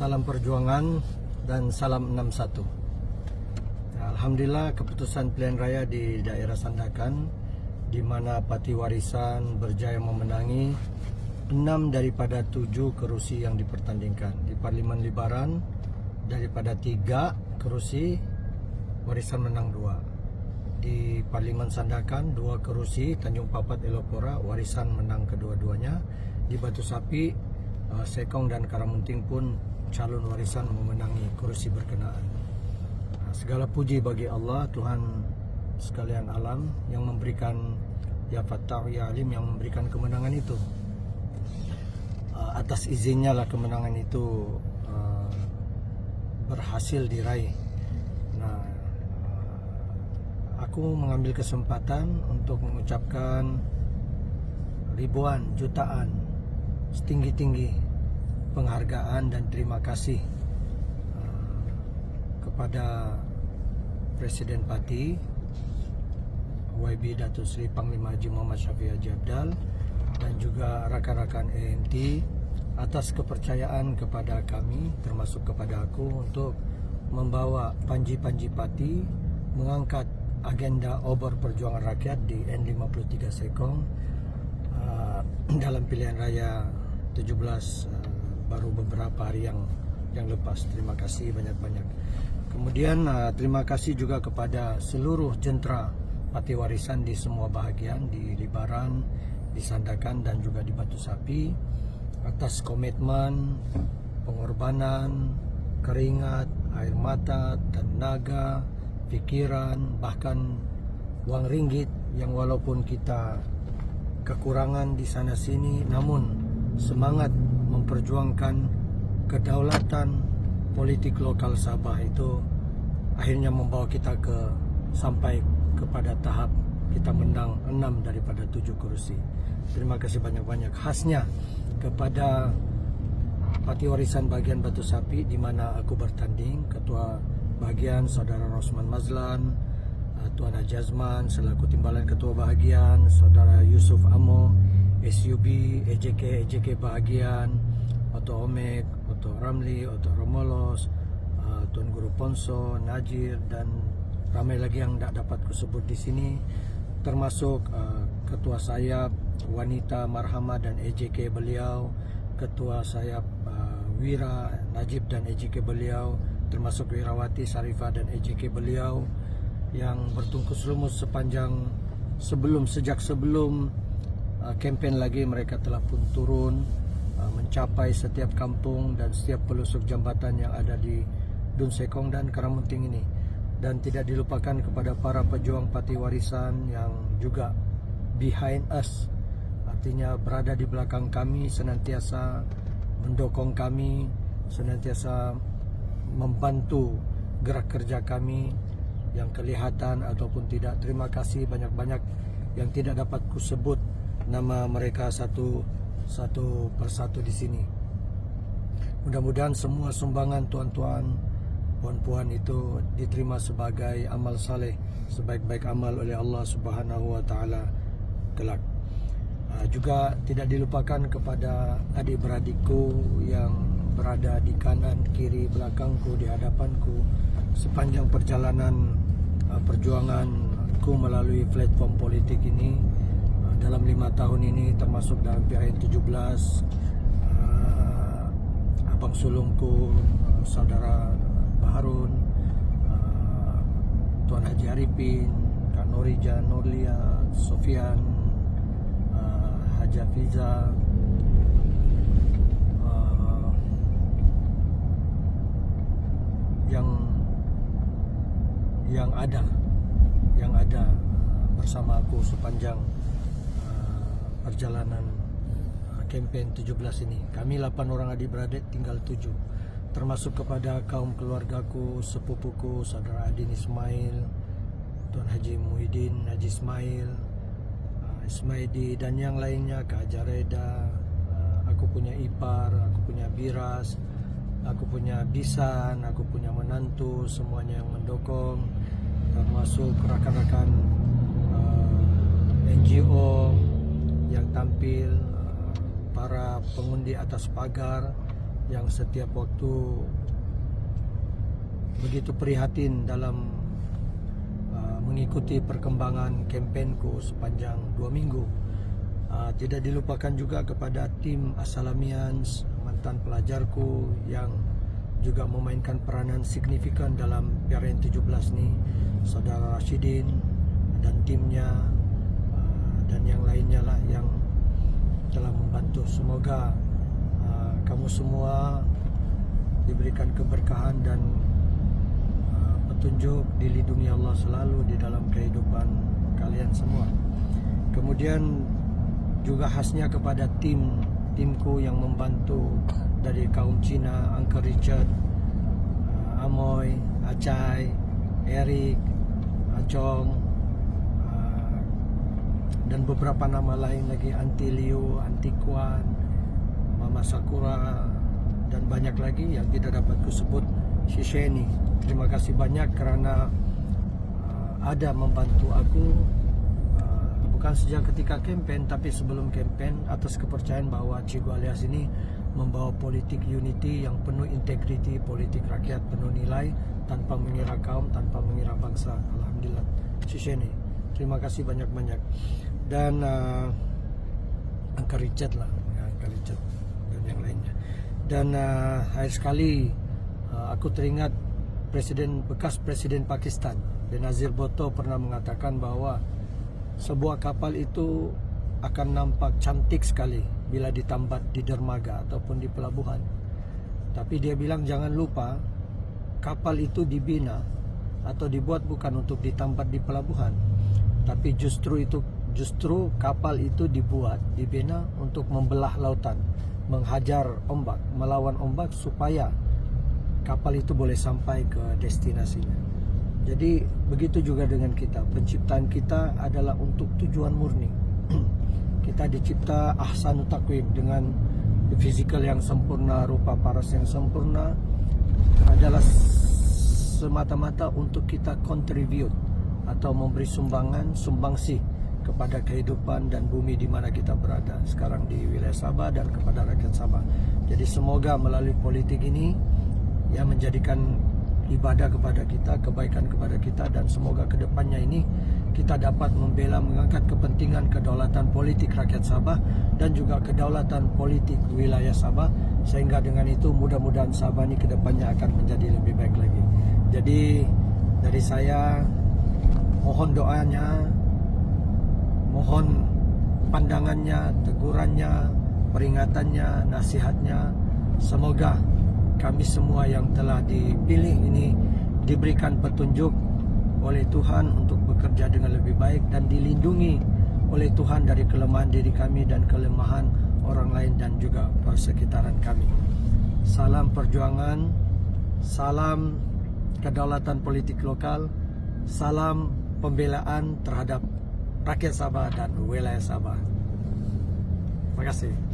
salam perjuangan dan salam 61. Alhamdulillah keputusan pilihan raya di daerah Sandakan di mana Parti Warisan berjaya memenangi 6 daripada 7 kerusi yang dipertandingkan. Di Parlimen Libaran daripada 3 kerusi Warisan menang 2. Di Parlimen Sandakan 2 kerusi Tanjung Papat Elopora Warisan menang kedua-duanya. Di Batu Sapi uh, Sekong dan Karamunting pun calon warisan memenangi kursi berkenaan. Uh, segala puji bagi Allah Tuhan sekalian alam yang memberikan ya Fattah ya Alim yang memberikan kemenangan itu. Uh, atas izinnya lah kemenangan itu uh, berhasil diraih. Nah, aku mengambil kesempatan untuk mengucapkan ribuan jutaan setinggi-tinggi penghargaan dan terima kasih uh, kepada Presiden Pati YB Datuk Seri Panglima Haji Muhammad Syafiq Haji Abdal dan juga rakan-rakan ANT atas kepercayaan kepada kami termasuk kepada aku untuk membawa Panji-Panji Pati mengangkat agenda obor perjuangan rakyat di N53 Sekong uh, dalam pilihan raya 17 uh, baru beberapa hari yang yang lepas. Terima kasih banyak-banyak. Kemudian uh, terima kasih juga kepada seluruh jentera Parti Warisan di semua bahagian di Libaran, di Sandakan dan juga di Batu Sapi atas komitmen, pengorbanan, keringat, air mata, tenaga, pikiran, bahkan uang ringgit yang walaupun kita kekurangan di sana sini namun semangat memperjuangkan kedaulatan politik lokal Sabah itu akhirnya membawa kita ke sampai kepada tahap kita menang 6 daripada 7 kursi. Terima kasih banyak-banyak khasnya kepada Parti Warisan Bagian Batu Sapi di mana aku bertanding ketua bagian Saudara Rosman Mazlan, uh, Tuan Haji Azman selaku timbalan ketua bahagian, Saudara Yusuf Amo, SUB, EJK, EJK bahagian, Oto Omek, Oto Ramli, Oto Romolos, uh, Tuan Guru Ponso, Najir dan ramai lagi yang tak dapat kusebut di sini. Termasuk uh, ketua sayap wanita marhama dan EJK beliau, ketua sayap uh, Wira Najib dan EJK beliau, termasuk Wirawati Sarifah dan EJK beliau yang bertungkus lumus sepanjang sebelum sejak sebelum uh, kempen lagi mereka telah pun turun uh, mencapai setiap kampung dan setiap pelusuk jambatan yang ada di Dun Sekong dan Karamunting ini. Dan tidak dilupakan kepada para pejuang parti warisan yang juga behind us. Artinya berada di belakang kami senantiasa mendukung kami senantiasa membantu gerak kerja kami yang kelihatan ataupun tidak. Terima kasih banyak-banyak yang tidak dapat kusebut nama mereka satu satu persatu di sini mudah-mudahan semua sumbangan tuan-tuan puan-puan itu diterima sebagai amal saleh sebaik-baik amal oleh Allah Subhanahu wa taala kelak. Uh, juga tidak dilupakan kepada adik-beradikku yang berada di kanan, kiri, belakangku, di hadapanku sepanjang perjalanan uh, perjuanganku melalui platform politik ini dalam lima tahun ini termasuk dalam PRN 17 uh, abang sulungku uh, saudara Harun uh, Tuan Haji Arifin Kak Norija Nurlia Sofian uh, Haji Fiza uh, yang yang ada yang ada bersama aku sepanjang perjalanan uh, kempen 17 ini. Kami 8 orang adik-beradik tinggal 7 termasuk kepada kaum keluargaku, sepupuku, saudara Adin Ismail, Tuan Haji Muhyiddin, Haji Ismail, uh, Ismaidi dan yang lainnya, Kak Jareda, uh, aku punya ipar, aku punya biras, aku punya bisan, aku punya menantu, semuanya yang mendukung, termasuk rakan-rakan NGO yang tampil, uh, para pengundi atas pagar, yang setiap waktu begitu prihatin dalam uh, mengikuti perkembangan kampanyku sepanjang dua minggu. Uh, tidak dilupakan juga kepada tim Asalamians, mantan pelajarku yang juga memainkan peranan signifikan dalam PRN 17 ni, saudara Rashidin dan timnya dan yang lainnya lah yang telah membantu. Semoga uh, kamu semua diberikan keberkahan dan uh, petunjuk dilindungi Allah selalu di dalam kehidupan kalian semua. Kemudian juga khasnya kepada tim timku yang membantu dari kaum Cina, Uncle Richard, uh, Amoy, Acai, Eric, Acong, dan beberapa nama lain lagi Anti Liu, Anti Kuan, Mama Sakura dan banyak lagi yang tidak dapat kusebut Shisheni. Terima kasih banyak kerana uh, ada membantu aku uh, bukan sejak ketika kempen tapi sebelum kempen atas kepercayaan bahwa Cigo Alias ini membawa politik unity yang penuh integriti, politik rakyat penuh nilai tanpa mengira kaum, tanpa mengira bangsa. Alhamdulillah. Shisheni. Terima kasih banyak-banyak. Dan uh, Angka Richard lah, ya, Angka Richard dan yang lainnya. Dan uh, akhir sekali uh, aku teringat Presiden bekas Presiden Pakistan Benazir Bhutto pernah mengatakan bahwa sebuah kapal itu akan nampak cantik sekali bila ditambat di dermaga ataupun di pelabuhan. Tapi dia bilang jangan lupa kapal itu dibina atau dibuat bukan untuk ditambat di pelabuhan, tapi justru itu justru kapal itu dibuat dibina untuk membelah lautan, menghajar ombak, melawan ombak supaya kapal itu boleh sampai ke destinasinya. Jadi begitu juga dengan kita. Penciptaan kita adalah untuk tujuan murni. kita dicipta ahsanu takwim dengan fizikal yang sempurna, rupa paras yang sempurna adalah semata-mata untuk kita contribute atau memberi sumbangan, sumbangsi kepada kehidupan dan bumi di mana kita berada sekarang di wilayah Sabah dan kepada rakyat Sabah. Jadi semoga melalui politik ini yang menjadikan ibadah kepada kita, kebaikan kepada kita dan semoga ke depannya ini kita dapat membela mengangkat kepentingan kedaulatan politik rakyat Sabah dan juga kedaulatan politik wilayah Sabah sehingga dengan itu mudah-mudahan Sabah ini ke depannya akan menjadi lebih baik lagi. Jadi dari saya mohon doanya, mohon pandangannya, tegurannya, peringatannya, nasihatnya. Semoga kami semua yang telah dipilih ini diberikan petunjuk oleh Tuhan untuk bekerja dengan lebih baik dan dilindungi oleh Tuhan dari kelemahan diri kami dan kelemahan orang lain dan juga persekitaran kami. Salam perjuangan, salam kedaulatan politik lokal, salam pembelaan terhadap rakyat Sabah dan wilayah Sabah. Terima kasih.